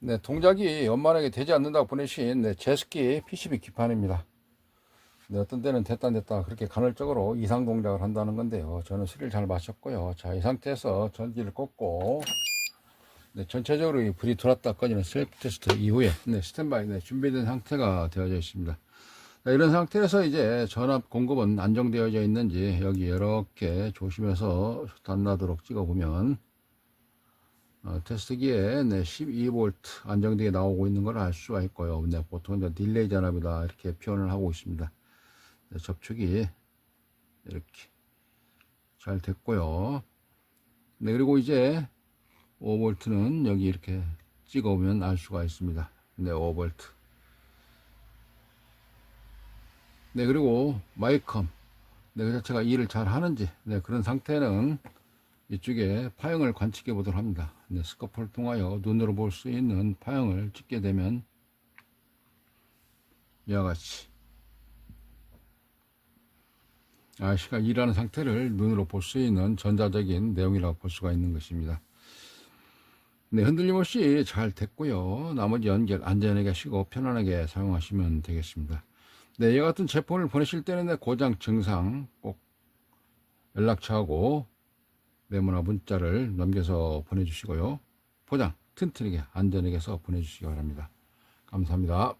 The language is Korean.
네, 동작이 연말하게 되지 않는다고 보내신 네, 제습기 PCB 기판입니다. 네, 어떤 때는 됐다 안 됐다 그렇게 간헐적으로 이상 동작을 한다는 건데요. 저는 술을 잘 마셨고요. 자, 이 상태에서 전기를 꽂고 네, 전체적으로 이 불이 들어왔다 꺼지는 셀프 테스트 이후에 네, 스탠바이 네, 준비된 상태가 되어져 있습니다. 자, 이런 상태에서 이제 전압 공급은 안정되어져 있는지 여기 이렇게 조심해서 단나도록 찍어보면 어, 테스트기에 네, 12V 안정되게 나오고 있는 걸 알 수가 있고요. 네, 보통 이제 딜레이 전압이다 이렇게 표현을 하고 있습니다. 네, 접촉이 이렇게 잘 됐고요. 네, 그리고 이제 5V는 여기 이렇게 찍어보면 알 수가 있습니다. 네, 5V. 네, 그리고 마이컴. 네, 그 자체가 일을 잘 하는지, 네, 그런 상태는 이쪽에 파형을 관측해 보도록 합니다. 네, 스코프를 통하여 눈으로 볼 수 있는 파형을 찍게 되면 이와 같이 아시가 일하는 상태를 눈으로 볼 수 있는 전자적인 내용이라고 볼 수가 있는 것입니다. 네, 흔들림 없이 잘 됐고요. 나머지 연결 안전하게 하시고 편안하게 사용하시면 되겠습니다. 네, 이 같은 제품을 보내실 때는 네, 고장 증상 꼭 연락처하고 메모나 문자를 넘겨서 보내주시고요. 포장 튼튼하게 안전하게 해서 보내주시기 바랍니다. 감사합니다.